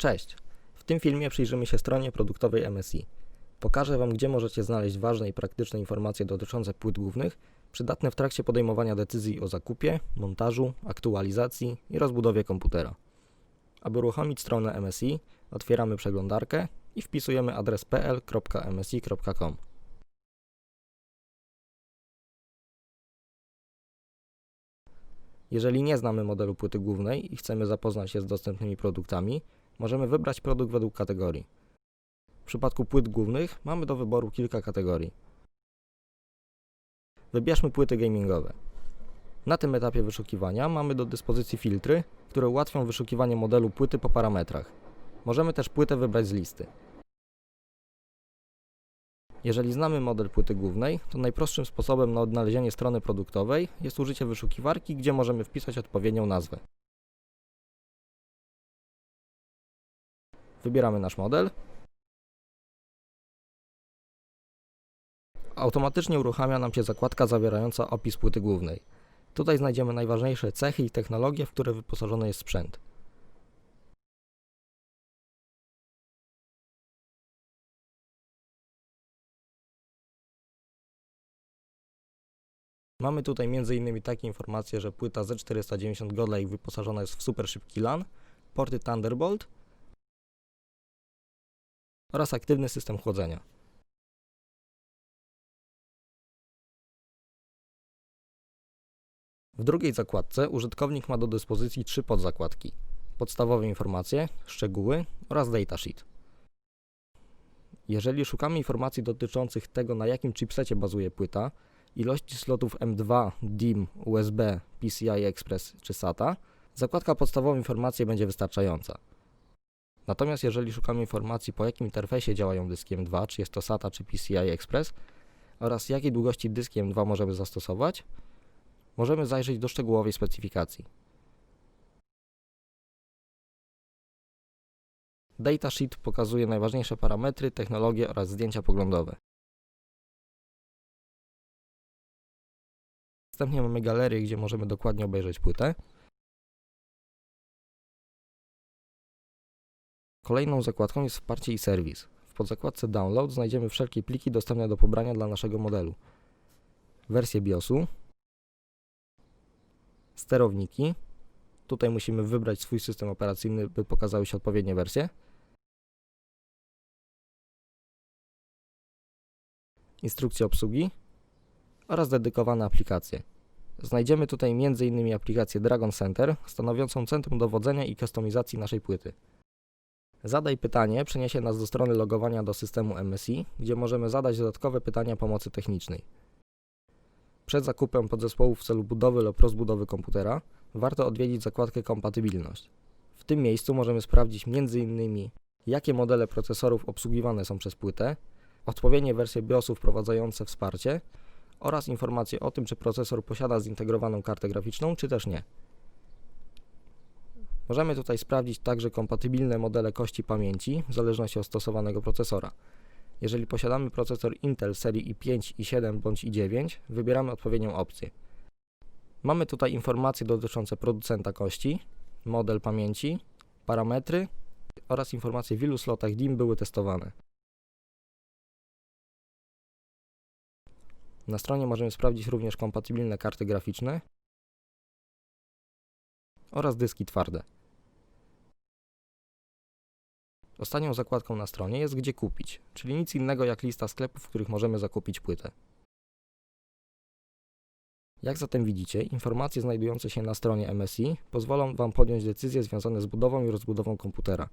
Cześć! W tym filmie przyjrzymy się stronie produktowej MSI. Pokażę Wam, gdzie możecie znaleźć ważne i praktyczne informacje dotyczące płyt głównych, przydatne w trakcie podejmowania decyzji o zakupie, montażu, aktualizacji i rozbudowie komputera. Aby uruchomić stronę MSI, otwieramy przeglądarkę i wpisujemy adres pl.msi.com. Jeżeli nie znamy modelu płyty głównej i chcemy zapoznać się z dostępnymi produktami, możemy wybrać produkt według kategorii. W przypadku płyt głównych mamy do wyboru kilka kategorii. Wybierzmy płyty gamingowe. Na tym etapie wyszukiwania mamy do dyspozycji filtry, które ułatwią wyszukiwanie modelu płyty po parametrach. Możemy też płytę wybrać z listy. Jeżeli znamy model płyty głównej, to najprostszym sposobem na odnalezienie strony produktowej jest użycie wyszukiwarki, gdzie możemy wpisać odpowiednią nazwę. Wybieramy nasz model. Automatycznie uruchamia nam się zakładka zawierająca opis płyty głównej. Tutaj znajdziemy najważniejsze cechy i technologie, w które wyposażony jest sprzęt. Mamy tutaj m.in. takie informacje, że płyta Z490 Godlike wyposażona jest w super szybki LAN, porty Thunderbolt oraz aktywny system chłodzenia. W drugiej zakładce użytkownik ma do dyspozycji trzy podzakładki: podstawowe informacje, szczegóły oraz datasheet. Jeżeli szukamy informacji dotyczących tego, na jakim chipsecie bazuje płyta, ilości slotów M2, DIMM, USB, PCI Express czy SATA, zakładka podstawowe informacje będzie wystarczająca. Natomiast jeżeli szukamy informacji po jakim interfejsie działają dyski M2, czy jest to SATA czy PCI Express oraz jakiej długości dyski M2 możemy zastosować, możemy zajrzeć do szczegółowej specyfikacji. Datasheet pokazuje najważniejsze parametry, technologie oraz zdjęcia poglądowe. Następnie mamy galerię, gdzie możemy dokładnie obejrzeć płytę. Kolejną zakładką jest wsparcie i serwis. W podzakładce Download znajdziemy wszelkie pliki dostępne do pobrania dla naszego modelu. Wersję BIOSu, sterowniki. Tutaj musimy wybrać swój system operacyjny, by pokazały się odpowiednie wersje. Instrukcje obsługi oraz dedykowane aplikacje. Znajdziemy tutaj m.in. aplikację Dragon Center, stanowiącą centrum dowodzenia i kustomizacji naszej płyty. Zadaj pytanie przeniesie nas do strony logowania do systemu MSI, gdzie możemy zadać dodatkowe pytania pomocy technicznej. Przed zakupem podzespołów w celu budowy lub rozbudowy komputera warto odwiedzić zakładkę Kompatybilność. W tym miejscu możemy sprawdzić m.in. jakie modele procesorów obsługiwane są przez płytę, odpowiednie wersje BIOSu wprowadzające wsparcie oraz informacje o tym, czy procesor posiada zintegrowaną kartę graficzną, czy też nie. Możemy tutaj sprawdzić także kompatybilne modele kości pamięci w zależności od stosowanego procesora. Jeżeli posiadamy procesor Intel serii i5, i7 bądź i9, wybieramy odpowiednią opcję. Mamy tutaj informacje dotyczące producenta kości, model pamięci, parametry oraz informacje w ilu slotach DIMM były testowane. Na stronie możemy sprawdzić również kompatybilne karty graficzne oraz dyski twarde. Ostatnią zakładką na stronie jest gdzie kupić, czyli nic innego jak lista sklepów, w których możemy zakupić płytę. Jak zatem widzicie, informacje znajdujące się na stronie MSI pozwolą Wam podjąć decyzje związane z budową i rozbudową komputera.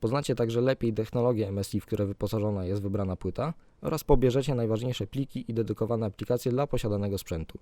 Poznacie także lepiej technologię MSI, w które wyposażona jest wybrana płyta oraz pobierzecie najważniejsze pliki i dedykowane aplikacje dla posiadanego sprzętu.